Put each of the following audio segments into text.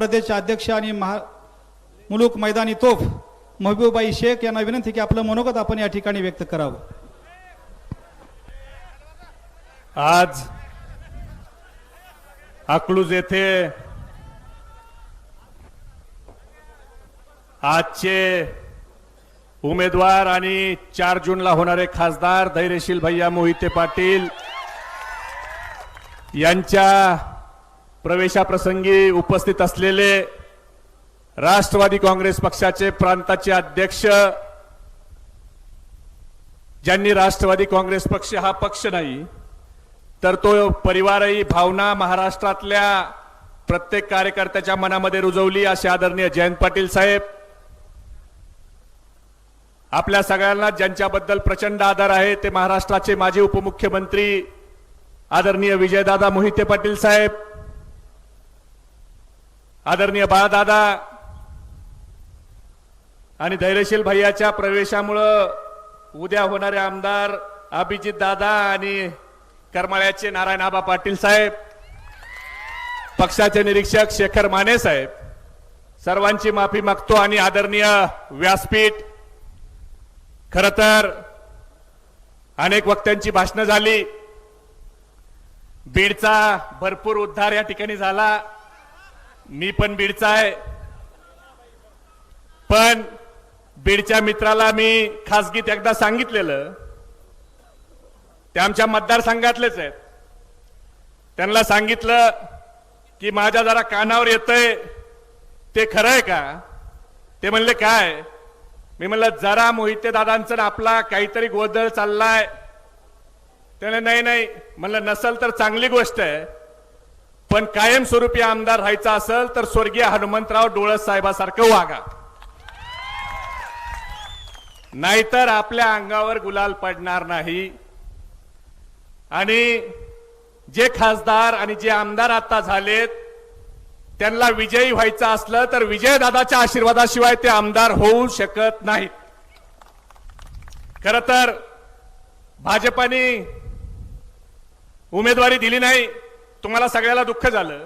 प्रदेश अध्यक्ष आणि महा मुलूक मैदानी तोफ महबूबाई शेख यांना विनंती की आपलं मनोगत आपण या ठिकाणी व्यक्त करावं. आज अकलूज येथे आजचे उमेदवार आणि चार जूनला होणारे खासदार धैर्यशील भैया मोहिते पाटील यांच्या प्रवेशाप्रसंगी उपस्थित असलेले राष्ट्रवादी काँग्रेस पक्षाचे प्रांताचे अध्यक्ष ज्यांनी राष्ट्रवादी काँग्रेस पक्ष हा पक्ष नाही तर तो परिवारही भावना महाराष्ट्रातल्या प्रत्येक कार्यकर्त्याच्या मनामध्ये रुजवली असे आदरणीय जयंत पाटील साहेब. आपल्या सगळ्यांना ज्यांच्याबद्दल प्रचंड आदर आहे ते महाराष्ट्राचे माजी उपमुख्यमंत्री आदरणीय विजयदादा मोहिते पाटील साहेब. आदरणीय बाळदादा आणि धैर्यशील भैयाच्या प्रवेशामुळं उद्या होणारे आमदार अभिजित दादा आणि करमाळ्याचे नारायण आबा पाटील साहेब पक्षाचे निरीक्षक शेखर माने साहेब सर्वांची माफी मागतो आणि आदरणीय व्यासपीठ खर तर अनेक वक्त्यांची भाषणं झाली. बीडचा भरपूर उद्धार या ठिकाणी झाला. मी पण बीडचा आहे. पण बीडच्या मित्राला मी खासगीत एकदा सांगितलेलं. ते आमच्या मतदारसंघातलेच आहेत. त्यांना सांगितलं की माझ्या जरा कानावर येतंय. ते खरं आहे का? ते म्हणले काय? मी म्हणलं जरा मोहिते दादांचं आपला काहीतरी गोंधळ चाललाय. त्याने नाही नाही. म्हणलं नसल तर चांगली गोष्ट आहे. पण कायमस्वरूपी आमदार राहायचा असेल तर स्वर्गीय हनुमंतराव डोळस साहेबासारखं वागा. नाहीतर आपल्या अंगावर गुलाल पडणार नाही. आणि जे खासदार आणि जे आमदार आता झालेत त्यांना विजयी व्हायचं असलं तर विजयदादाच्या आशीर्वादाशिवाय ते आमदार होऊ शकत नाहीत. खर तर भाजपाने उमेदवारी दिली नाही. तुम्हाला सगळ्याला दुःख झालं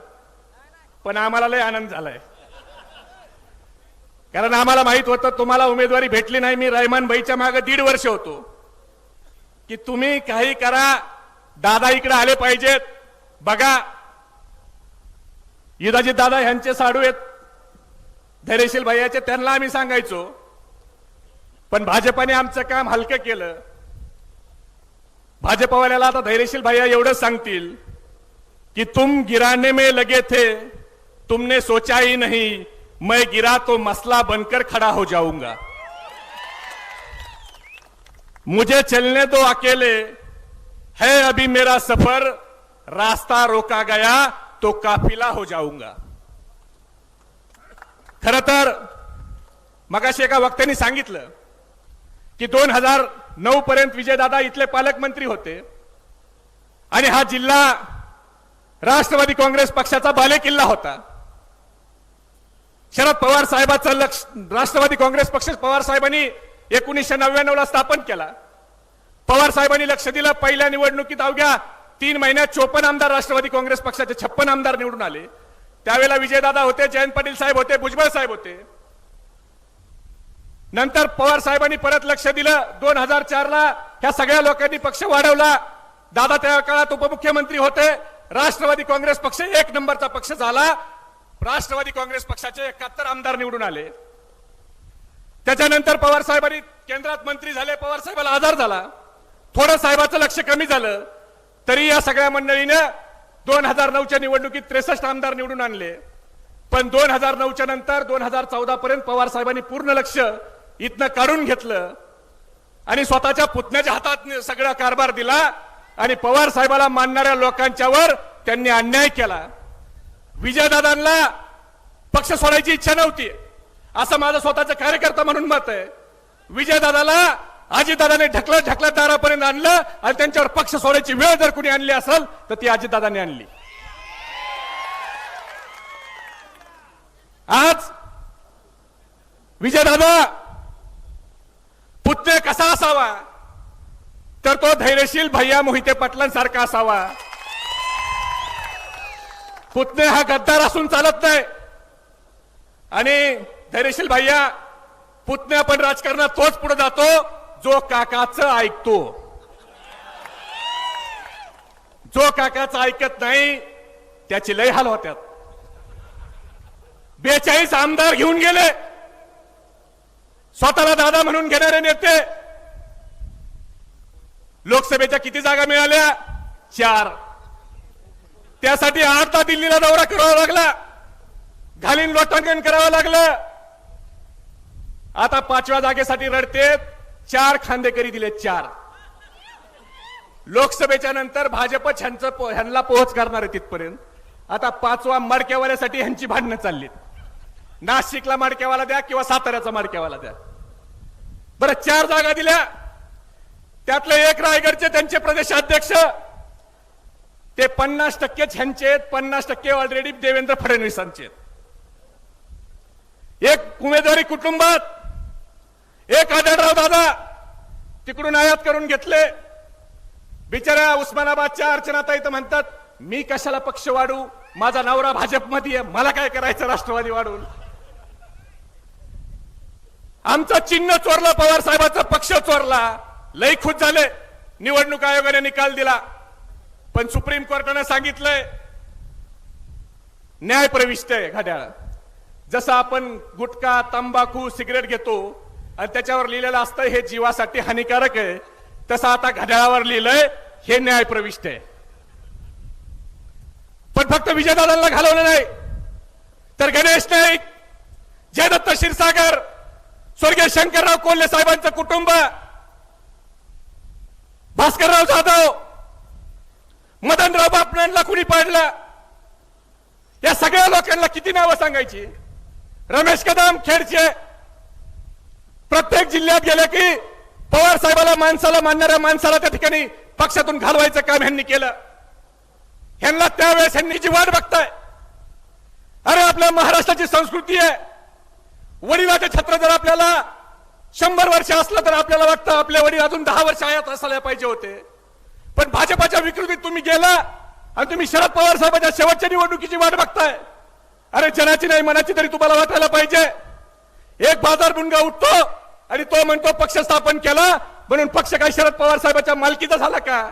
पण आम्हाला लय आनंद झालाय. कारण आम्हाला माहीत होतं तुम्हाला उमेदवारी भेटली नाही. मी रहमान भाईच्या मागे दीड वर्ष होतो. की तुम्ही काही करा दादा इकडे आले पाहिजेत. बघा युदाजी दादा यांचे साडू आहेत. धैर्यशील भैयाचे त्यांना आम्ही सांगायचो. पण भाजपाने आमचं काम हलकं केलं. भाजपवाल्याला आता धैर्यशील भैया एवढंच सांगतील. कि तुम गिराने में लगे थे। तुमने सोचा ही नहीं मैं गिरा तो मसला बनकर खड़ा हो जाऊंगा। मुझे चलने दो अकेले। है अभी मेरा सफर रास्ता रोका गया तो काफिला हो जाऊंगा। खर तर मगाशी एका वक्त्यांनी सांगितलं की दोन हजार नऊ पर्यंत विजयदादा इथले पालकमंत्री होते आणि हा जिल्हा राष्ट्रवादी काँग्रेस पक्षाचा बालेकिल्ला होता. शरद पवार साहेबांचं लक्ष राष्ट्रवादी काँग्रेस पक्ष पवार साहेबांनी एकोणीसशे नव्याण्णव ला स्थापन केला. पवार साहेबांनी लक्ष दिलं पहिल्या निवडणुकीत अवघ्या तीन महिन्यात चोपन्न आमदार राष्ट्रवादी काँग्रेस पक्षाचे छप्पन आमदार निवडून आले. त्यावेळेला विजयदादा होते जयंत पाटील साहेब होते भुजबळ साहेब होते. नंतर पवार साहेबांनी परत लक्ष दिलं दोन हजार चारला ह्या सगळ्या लोकांनी पक्ष वाढवला. दादा त्या काळात उपमुख्यमंत्री होते राष्ट्रवादी काँग्रेस पक्ष एक नंबरचा पक्ष झाला. राष्ट्रवादी काँग्रेस पक्षाचे एकाहत्तर आमदार निवडून आले. त्याच्यानंतर पवार साहेबांनी केंद्रात मंत्री झाले पवार साहेबाला आजार झाला. थोडं साहेबाचं लक्ष कमी झालं तरी या सगळ्या मंडळीनं दोन हजार नऊच्या निवडणुकीत त्रेसष्ट आमदार निवडून आणले. पण दोन हजार नऊच्या नंतर दोन हजार चौदा पर्यंत पवार साहेबांनी पूर्ण लक्ष इथनं काढून घेतलं आणि स्वतःच्या पुतण्याच्या हातात सगळा कारभार दिला. आणि पवार साहेबाला मानणाऱ्या लोकांच्यावर त्यांनी अन्याय केला. विजयदादांना पक्ष सोडायची इच्छा नव्हती. असं माझं स्वतःचं कार्यकर्ता म्हणून मत आहे. विजयदादाला अजितदादाने ढकलत ढकलत दारापर्यंत आणलं आणि त्यांच्यावर पक्ष सोडायची वेळ जर कुणी आणली असेल तर ती अजितदादाने आणली. आज विजयदादा पुतणे कसा असावा? तर तो धैर्यशील भैया मोहिते पाटलांसारखा असावा. पुतणे हा गद्दार असून चालत नाही. आणि धैर्यशील भैया पुतण्या पण राजकारणात तोच पुढे जातो जो काकाचं ऐकतो. जो काकाचं ऐकत नाही त्याची लय हाल होत्यात. बेचाळीस आमदार घेऊन गेले. स्वतःला दादा म्हणून घेणारे नेते लोकसभेच्या किती जागा मिळाल्या? चार. त्यासाठी आता दिल्लीला दौरा करावा लागला. घालीन लोटांकन करावं लागलं. आता पाचव्या जागेसाठी रडते. चार खांदेकरी दिले चार. लोकसभेच्या नंतर भाजप ह्यांचं पो- ह्यांना पोहोच करणार आहे तिथपर्यंत. आता पाचवा मडक्यावाल्यासाठी ह्यांची भांडणं चाललीत. नाशिकला मडक्यावाला द्या किंवा साताऱ्याचा मडक्यावाला द्या. बरं चार जागा दिल्या. त्यातले एक रायगडचे त्यांचे प्रदेशाध्यक्ष ते पन्नास टक्केच ह्यांचे आहेत पन्नास टक्के ऑलरेडी देवेंद्र फडणवीसांचे आहेत. एक उमेदवारी कुटुंबात एक आढळराव दादा तिकडून आयात करून घेतले. बिचाऱ्या उस्मानाबादच्या अर्चनाताई तर म्हणतात मी कशाला पक्ष वाढू? माझा नवरा भाजपमध्ये आहे मला काय करायचं राष्ट्रवादी वाढून? आमचं चिन्ह चोरलं पवार साहेबाचा पक्ष चोरला. लई खुश झाले. निवडणूक आयोगाने निकाल दिला. पण सुप्रीम कोर्टाने सांगितलंय न्याय प्रविष्ट आहे घड्याळ जसं आपण गुटखा तंबाखू सिगरेट घेतो आणि त्याच्यावर लिहिलेलं असतं हे जीवासाठी हानिकारक आहे. तसं आता घड्याळावर लिहिलंय हे न्याय प्रविष्ट आहे. पण फक्त विजयदादांना घालवलं नाही. तर गणेश नाईक जयदत्त क्षीरसागर स्वर्गीय शंकरराव कोल्हे साहेबांचं कुटुंब भास्करराव जाधव मदनराव बापणांना कुणी पाडलं? या सगळ्या लोकांना किती नावं सांगायची? रमेश कदम खेडचे. प्रत्येक जिल्ह्यात गेले की पवार साहेबाला माणसाला मानणाऱ्या माणसाला त्या ठिकाणी पक्षातून घालवायचं काम ह्यांनी केलं. ह्यांना त्यावेळेस ह्यांनी जी वाट बघताय. अरे आपल्या महाराष्ट्राची संस्कृती आहे. वडिलाचे छत्र जर आपल्याला शंभर वर्ष असलं तर आपल्याला वाटतं आपले वडील अजून दहा वर्ष आयात असायला पाहिजे होते. पण भाजपाच्या विकृतीत तुम्ही गेला आणि तुम्ही शरद पवार साहेबांच्या शेवटच्या निवडणुकीची वाट बघताय. अरे जनाची नाही मनाची तरी तुम्हाला वाटायला पाहिजे. एक बाजार बुनगा उठतो आणि तो म्हणतो पक्ष स्थापन केला म्हणून पक्ष काय शरद पवार साहेबाच्या मालकीचा झाला का?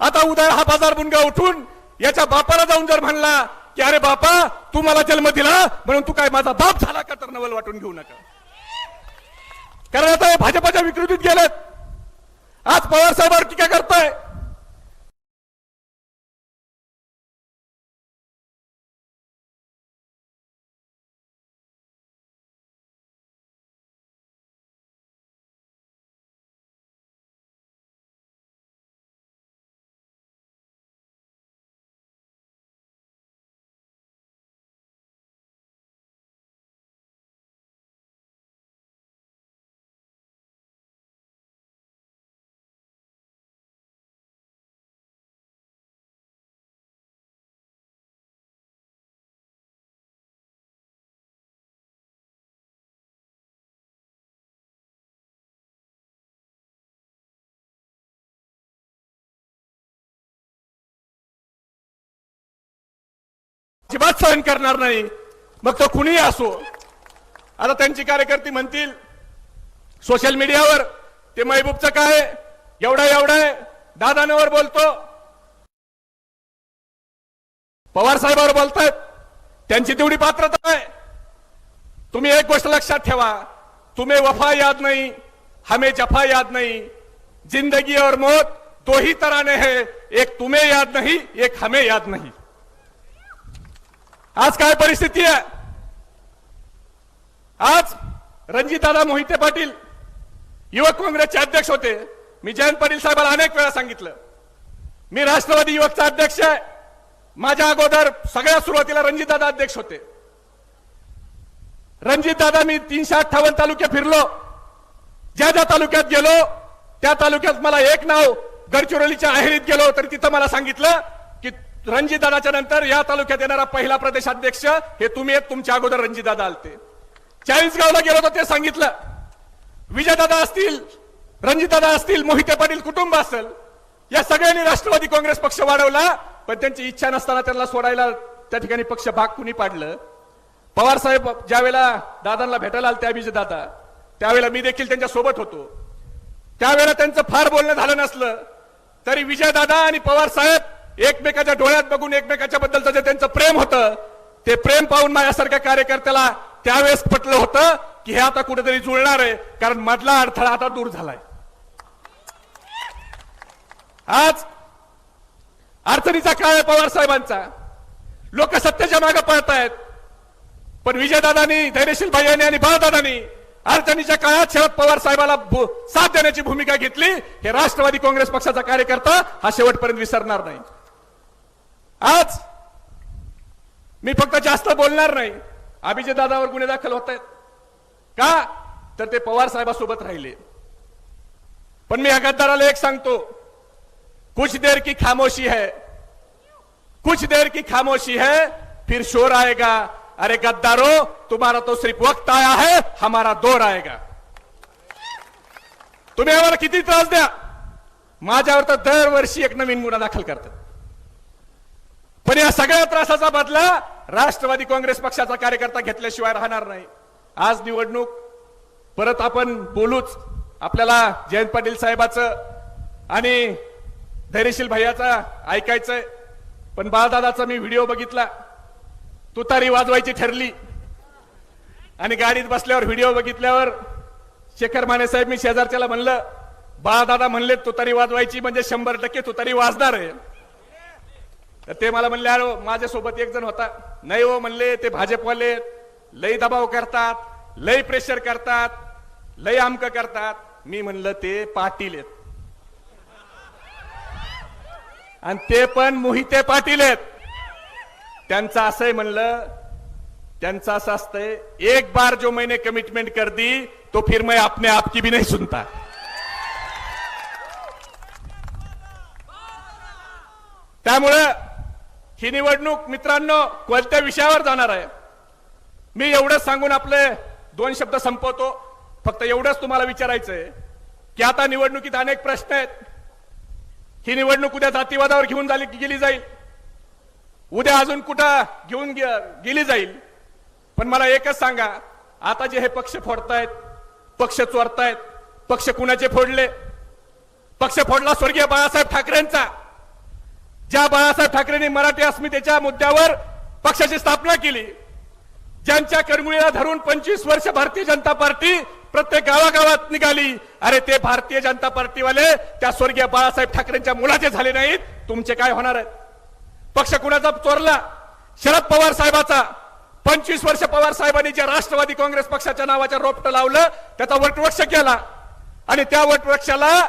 आता उद्या हा बाजार बुनगा उठून याच्या बापाला जाऊन जर म्हणला की अरे बापा तू मला जन्म दिला म्हणून तू काय माझा बाप झाला का? तर नवल वाटून घेऊ नका. कारण आता हे भाजपाच्या विकृतीत गेलेत. आज पवार साहेबांवर टीका करताय. अजिबात सहन करणार नाही. मग तो कुणीही असो आता त्यांची कार्यकर्ती म्हणतील सोशल मीडियावर ते महबूबचं काय एवढा एवढा आहे. दादांवर बोलतो. पवार साहेबांवर बोलतायत. त्यांची तेवढी पात्रता आहे. तुम्ही एक गोष्ट लक्षात ठेवा. तुम्ही वफा याद नाही हमें जफा याद नहीं. जिंदगी और मौत दो ही तराने है. एक तुम्हें याद नहीं एक हमें याद नहीं. आज काय परिस्थिती आहे? आज रणजितदादा मोहिते पाटील युवक काँग्रेसचे अध्यक्ष होते. मी जयंत पाटील साहेबांना अनेक वेळा सांगितलं. मी राष्ट्रवादी युवकचा अध्यक्ष आहे. माझ्या अगोदर सगळ्या सुरुवातीला रणजितदादा अध्यक्ष होते. रणजितदादा मी तीनशे अठ्ठावन्न तालुके फिरलो. ज्या ज्या तालुक्यात गेलो त्या तालुक्यात मला एक नाव गडचिरोलीच्या आहेरीत गेलो तर तिथं मला सांगितलं रणजितदादाच्या नंतर या तालुक्यात येणारा पहिला प्रदेशाध्यक्ष हे तुम्ही आहेत तुमच्या अगोदर रणजितदादा आलते. चाळीसगावला गेलो होतो ते सांगितलं. विजयदादा असतील रणजितदादा असतील मोहिते पाटील कुटुंब असेल. या सगळ्यांनी राष्ट्रवादी काँग्रेस पक्ष वाढवला पण त्यांची इच्छा नसताना त्यांना सोडायला त्या ठिकाणी पक्ष भाग कुणी पाडलं? पवार साहेब ज्या वेळेला दादांना भेटायला आले त्या दादा त्यावेळेला मी देखील त्यांच्यासोबत होतो. त्यावेळेला त्यांचं फार बोलणं झालं नसलं तरी विजय दादा आणि पवार साहेब एकमेकाच्या डोळ्यात बघून एकमेकाच्या बद्दलचं जे त्यांचं प्रेम होतं ते प्रेम पाहून माझ्यासारख्या कार्यकर्त्याला त्यावेळेस पटलं होतं की हे आता कुठेतरी जुळणार आहे कारण मधला अडथळा आता दूर झालाय. आज अडचणीचा काळ आहे पवार साहेबांचा. लोक सत्तेच्या मागे पळतायत. पण विजयदादांनी धैर्यशील भाईयांनी आणि बाळदादानी अडचणीच्या काळात शरद पवार साहेबाला साथ देण्याची भूमिका घेतली. हे राष्ट्रवादी काँग्रेस पक्षाचा कार्यकर्ता हा शेवटपर्यंत विसरणार नाही. आज मी फक्त जास्त बोलणार नाही. अभिजित दादावर गुन्हे दाखल होत आहेत. का? तर ते पवार साहेबासोबत राहिले. पण मी गद्दाराला एक सांगतो. कुछ देर की खामोशी है. कुछ देर की खामोशी है फिर शोर आएगा। अरे गद्दारो तुम्हारा तो सिर्फ वक्त आया है हमारा दौर आएगा। तुम्ही आम्हाला किती त्रास द्या? माझ्यावर तर दरवर्षी एक नवीन गुन्हा दाखल करतात. पण या सगळ्या त्रासाचा बदला राष्ट्रवादी काँग्रेस पक्षाचा कार्यकर्ता घेतल्याशिवाय राहणार नाही. आज निवडणूक परत आपण बोलूच आपल्याला जयंत पाटील साहेबाचं आणि धैर्यशील भैयाचा ऐकायचंय. पण बाळदादाचा मी व्हिडिओ बघितला. तुतारी वाजवायची ठरली. आणि गाडीत बसल्यावर व्हिडिओ बघितल्यावर शेखर माने साहेब मी शेजारच्याला म्हणलं बाळदादा म्हणले तुतारी वाजवायची म्हणजे शंभर टक्के तुतारी वाजणार आहे. तर ते मला म्हणले अरे हो, माझ्यासोबत एक जण होता. नाही हो म्हणले ते भाजपवाले लय दबाव करतात लय प्रेशर करतात लय आमक करतात. मी म्हणलं ते पाटील आहेत. आणि ते पण मोहिते पाटील आहेत. त्यांचं असंही म्हणलं त्यांचं असं असतंय एक बार जो मैंने कमिटमेंट कर दी तो फिर मैं अपने आप की भी नहीं सुनता. त्यामुळं ही निवडणूक मित्रांनो कोणत्या विषयावर जाणार आहे? मी एवढंच सांगून आपले दोन शब्द संपवतो. फक्त एवढंच तुम्हाला विचारायचंय की आता निवडणुकीत अनेक प्रश्न आहेत. ही निवडणूक उद्या जातीवादावर घेऊन झाली गेली जाईल. उद्या अजून कुठं घेऊन गेली जाईल. पण मला एकच सांगा आता जे हे पक्ष फोडतायत पक्ष चोरतायत पक्ष कुणाचे फोडले? पक्ष फोडला स्वर्गीय बाळासाहेब ठाकरेंचा. ज्या बाळासाहेब ठाकरेंनी मराठी अस्मितेच्या मुद्द्यावर पक्षाची स्थापना केली ज्यांच्या करमुळीला धरून पंचवीस वर्ष भारतीय जनता पार्टी प्रत्येक गावागावात निघाली अरे ते भारतीय जनता पार्टीवाले त्या स्वर्गीय बाळासाहेब ठाकरेंच्या मुलाचे झाले नाहीत तुमचे काय होणार आहेत? पक्ष कुणाचा चोरला? शरद पवार साहेबाचा. पंचवीस वर्ष पवार साहेबांनी ज्या राष्ट्रवादी काँग्रेस पक्षाच्या नावाच्या रोपटं लावलं त्याचा वटवृक्ष केला. आणि त्या वटवृक्षाला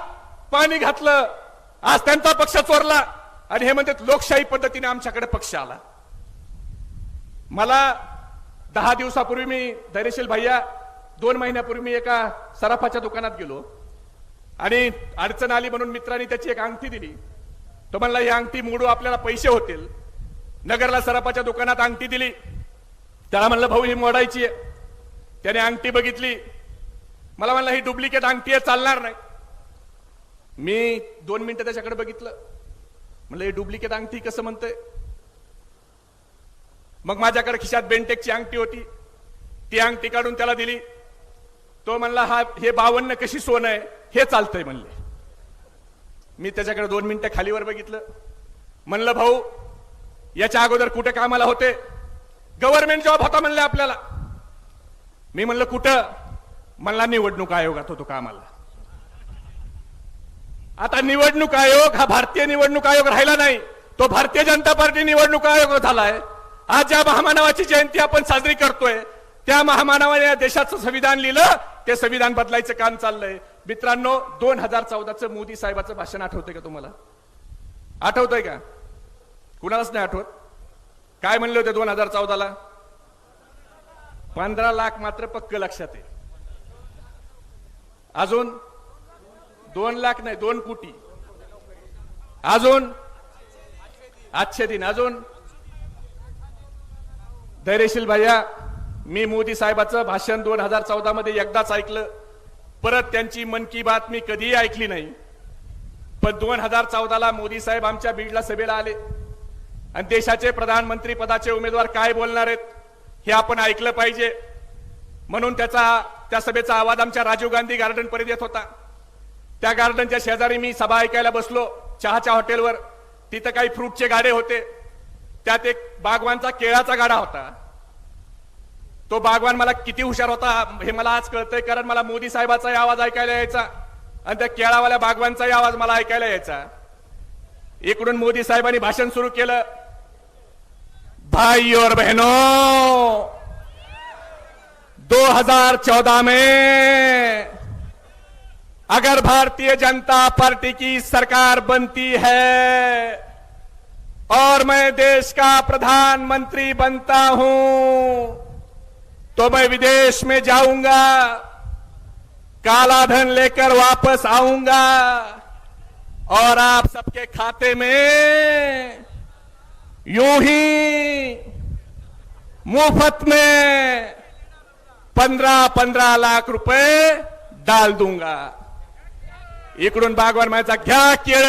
पाणी घातलं. आज त्यांचा पक्ष चोरला. आणि हे म्हणतात लोकशाही पद्धतीने आमच्याकडे पक्ष आला. मला दहा दिवसापूर्वी मी धैर्यशील भैया दोन महिन्यापूर्वी मी एका सराफाच्या दुकानात गेलो. आणि अडचण आली म्हणून मित्रांनी त्याची एक अंगठी दिली. तो म्हणला ही अंगठी मोडू आपल्याला पैसे होतील. नगरला सराफाच्या दुकानात अंगठी दिली. त्याला म्हणलं भाऊ ही मोडायची आहे. त्याने अंगठी बघितली. मला म्हणलं ही डुप्लिकेट अंगठी आहे चालणार नाही. मी दोन मिनिटं त्याच्याकडे बघितलं. म्हणलं हे डुप्लिकेट अंगठी कसं म्हणतंय? मग माझ्याकडे खिशात बेंटेकची अंगठी होती. ती अंगठी काढून त्याला दिली. तो म्हणला हा हे बावन्न कशी सोनं आहे? हे चालतंय म्हणले. मी त्याच्याकडे दोन मिनिटं खालीवर बघितलं. म्हणलं भाऊ याच्या अगोदर कुठे कामाला होते? गव्हर्नमेंट जॉब होता म्हणले आपल्याला. मी म्हणलं कुठं? म्हणला निवडणूक आयोगात होतो कामाला. आता निवडणूक आयोग हा भारतीय निवडणूक आयोग राहिला नाही. तो भारतीय जनता पार्टी निवडणूक आयोग झालाय. आज ज्या महामानवाची जयंती आपण साजरी करतोय त्या महामानवाने या देशाचं संविधान लिहिलं ते संविधान बदलायचं काम चाललंय. मित्रांनो दोन हजार चौदाचं मोदी साहेबाचं भाषण आठवतंय का तुम्हाला? आठवतंय का? कुणालाच नाही आठवत? काय म्हणले होते दोन हजार चौदाला? पंधरा लाख मात्र पक्क लक्षात आहे. अजून दोन लाख नाही दोन कोटी. अजून? आजचे दिन अजून? धैर्यशील भैया मी मोदी साहेबाचं भाषण दोन हजार चौदा मध्ये एकदाच ऐकलं. परत त्यांची मन की बात मी कधीही ऐकली नाही. पण दोन हजार चौदाला मोदी साहेब आमच्या बीडला सभेला आले. आणि देशाचे प्रधानमंत्री पदाचे उमेदवार काय बोलणार आहेत हे आपण ऐकलं पाहिजे. म्हणून त्याचा त्या सभेचा आवाज आमच्या राजीव गांधी गार्डन पर्यंत येत होता. त्या गार्डनच्या शेजारी मी सभा ऐकायला बसलो चहाच्या हॉटेलवर तिथं काही फ्रूटचे गाडे होते. त्यात एक बागवानचा केळाचा गाडा होता. तो बागवान मला किती हुशार होता हे मला आज कळतंय कारण मला मोदी साहेबाचाही आवाज ऐकायला यायचा आणि त्या केळावाल्या बागवानचाही आवाज मला ऐकायला यायचा. इकडून मोदी साहेबांनी भाषण सुरू केलं. भाई और बहनो 2014 में अगर भारतीय जनता पार्टी की सरकार बनती है और मैं देश का प्रधानमंत्री बनता हूँ तो मैं विदेश में जाऊँगा, काला धन लेकर वापस आऊँगा, और आप सबके खाते में यूँ ही मुफ़्त में पंद्रह पंद्रह लाख रुपए डाल दूँगा। इकडून बागवान माझा घ्या केळ.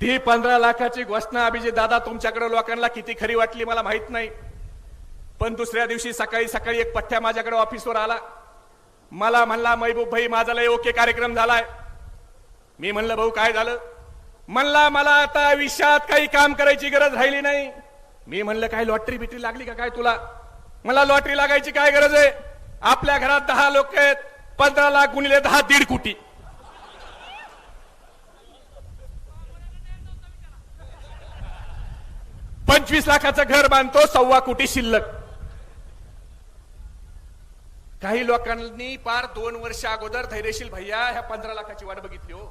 ती पंधरा लाखाची घोषणा अभिजित दादा तुमच्याकडे लोकांना किती खरी वाटली मला माहीत नाही. पण दुसऱ्या दिवशी सकाळी सकाळी एक पठ्ठ्या माझ्याकडे ऑफिसवर आला. मला म्हणला महबूब भाई माझा लय ओके कार्यक्रम झालाय. मी म्हणलं भाऊ काय झालं? म्हणला मला आता आयुष्यात काही काम करायची गरज राहिली नाही. मी म्हणलं काय लॉटरी बिटरी लागली का काय तुला? मला लॉटरी लागायची काय गरज आहे? आपल्या घरात दहा लोक आहेत पंधरा लाख गुणिले दहा दीड कोटी. पंचवीस लाखाचं घर बांधतो सव्वा कोटी शिल्लक. काही लोकांनी पार दोन वर्ष अगोदर धैर्यशील भैया ह्या पंधरा लाखाची वाट बघितली हो.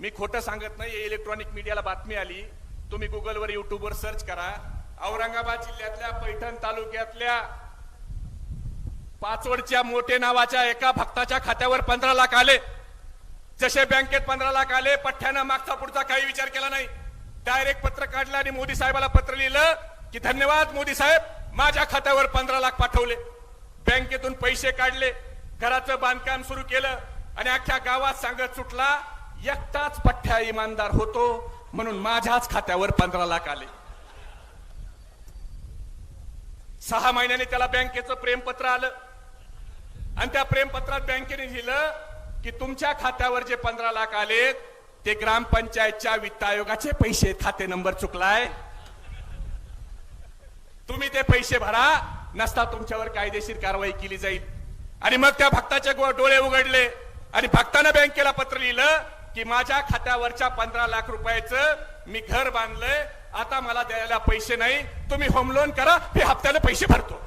मी खोटं सांगत नाही इलेक्ट्रॉनिक मीडियाला बातमी आली. तुम्ही गुगलवर युट्यूबवर सर्च करा. औरंगाबाद जिल्ह्यातल्या पैठण तालुक्यातल्या पाचवडच्या मोठे नावाच्या एका भक्ताच्या खात्यावर पंधरा लाख आले. जसे बँकेत पंधरा लाख आले पठ्ठ्यानं मागचा पुढचा काही विचार केला नाही. डायरेक्ट पत्र काढलं आणि मोदी साहेबाला पत्र लिहिलं की धन्यवाद मोदी साहेब माझ्या खात्यावर पंधरा लाख पाठवले. बँकेतून पैसे काढले. घराचं बांधकाम सुरू केलं आणि अख्ख्या गावात सांगत सुटला एकटाच पठ्ठ्या इमानदार होतो म्हणून माझ्याच खात्यावर पंधरा लाख आले. सहा महिन्याने त्याला बँकेचं प्रेमपत्र आलं. आणि त्या प्रेमपत्रात बँकेने लिहिलं की तुमच्या खात्यावर जे पंधरा लाख आले ते ग्रामपंचायतच्या वित्त आयोगाचे पैसे. खाते नंबर चुकलाय. तुम्ही ते पैसे भरा नसता तुमच्यावर कायदेशीर कारवाई केली जाईल. आणि मग त्या भक्ताचे डोळे उघडले. आणि भक्तानं बँकेला पत्र लिहिलं की माझ्या खात्यावरच्या पंधरा लाख रुपयाचं मी घर बांधलंय. आता मला द्यायला पैसे नाही. तुम्ही होम लोन करा. मी हप्त्याला पैसे भरतो.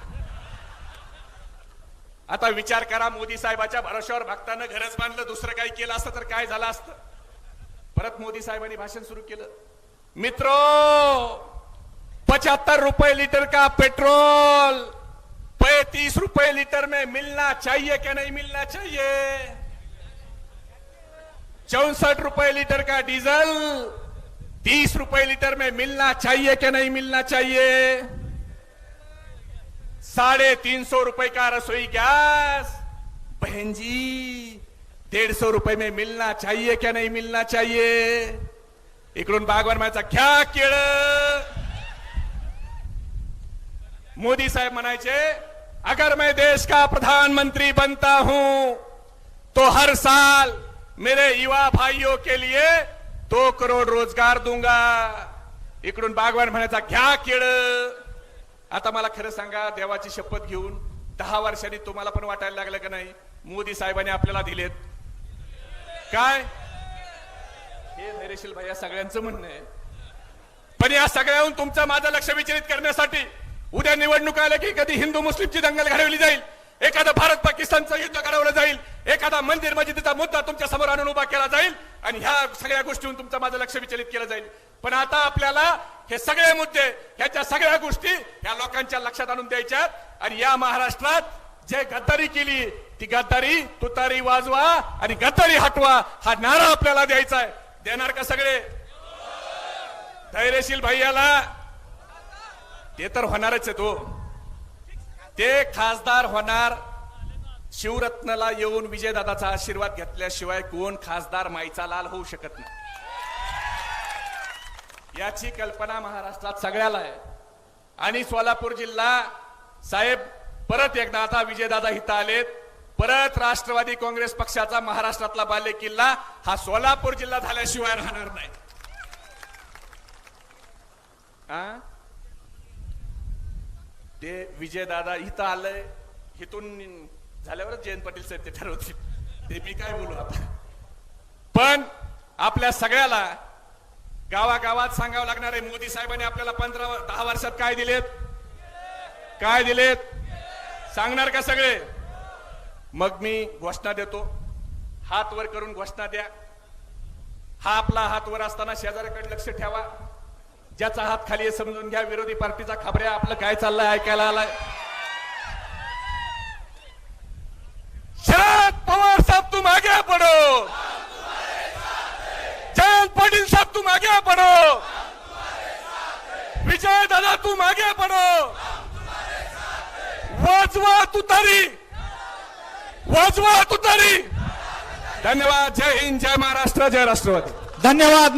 आता विचार करा मोदी साहेबाच्या भरोश्यावर भक्तानं घरच बांधलं दुसरं काही केलं असतं तर काय झालं असतं? परत मोदी साहेबांनी भाषण सुरू केलं. मित्र पचहत्तर रुपए लीटर का पेट्रोल? पैतीस रुपए लीटर में मिलना चाहिए क्या नहीं मिलना चाहिए? चौसठ रुपए लीटर का डीजल तीस रुपए लीटर में मिलना चाहिए क्या नहीं मिलना चाहिए? साढ़े तीन सौ रुपए का रसोई गैस। बहन जी डेढ़ सौ रुपए में मिलना चाहिए क्या नहीं मिलना चाहिए? इकडून बागवान माझा क्या केळ? मोदी साहेब म्हणायचे अगर मैं देश का प्रधानमंत्री बनता हूं तो हर साल मेरे युवा भाइयों के लिए दो करोड़ रोजगार दूंगा। इकडून बागवान म्हणायचा घ्या केळ. आता मला खरं सांगा देवाची शपथ घेऊन दहा वर्षांनी तुम्हाला पण वाटायला लागलं का नाही? मोदी साहेबांनी आपल्याला दिलेत. काय? हे धैर्यशील या सगळ्यांचं म्हणणं आहे. पण या सगळ्याहून तुमचं माझं लक्ष विचलित करण्यासाठी उद्या निवडणूक आल्या की कधी हिंदू मुस्लिमची दंगल घडवली जाईल? एखादं भारत पाकिस्तानचं युद्ध घडवलं जाईल. एखादा मंदिर मस्जिदीचा मुद्दा तुमच्यासमोर आणून उभा केला जाईल आणि ह्या सगळ्या गोष्टीहून तुमचं माझं लक्ष विचलित केलं जाईल. पण आता आपल्याला हे सगळे मुद्दे ह्याच्या सगळ्या गोष्टी ह्या लोकांच्या लक्षात आणून द्यायच्यात आणि या महाराष्ट्रात जे गद्दारी केली ती गद्दारी तुतारी वाजवा आणि गद्दारी हटवा हा नारा आपल्याला द्यायचा आहे. देणार का सगळे? धैर्यशील भैयाला ते तर होणारच आहे तो हो. ते खासदार होणार शिवरत्नला येऊन विजयदादाचा आशीर्वाद घेतल्याशिवाय कोण खासदार माईचा लाल होऊ शकत नाही. याची कल्पना महाराष्ट्रात सगळ्याला आहे. आणि सोलापूर जिल्हा साहेब परत एकदा आता विजयदादा इथं आलेत. परत राष्ट्रवादी काँग्रेस पक्षाचा महाराष्ट्रातला बाले किल्ला हा सोलापूर जिल्हा झाल्याशिवाय राहणार नाही. ते विजयदादा इथं आलंय. इथून झाल्यावरच जयंत पाटील साहेब ते ठरवतील. ते मी काय बोलू आता? पण आपल्या सगळ्याला गावागावात सांगावं लागणार आहे. मोदी साहेबांनी आपल्याला पंधरा दहा वर्षात काय दिलेत? काय दिलेत? सांगणार का सगळे? मग मी घोषणा देतो. हात वर करून घोषणा द्या. हा आपला हात वर असताना शेजाऱ्याकडे लक्ष ठेवा. ज्याचा हात खाली आहे समजून घ्या विरोधी पार्टीचा खबऱ्या आपलं काय चाललंय ऐकायला आलाय. शरद पवार साहब तू मागे पडो. जयंत पाटील साहेब तू मागे पडो. विजय दादा तू मागे पडो. वाजवा तुतारी वाजवा तुतारी धन्यवाद जय हिंद जय महाराष्ट्र जय राष्ट्रवादी. धन्यवाद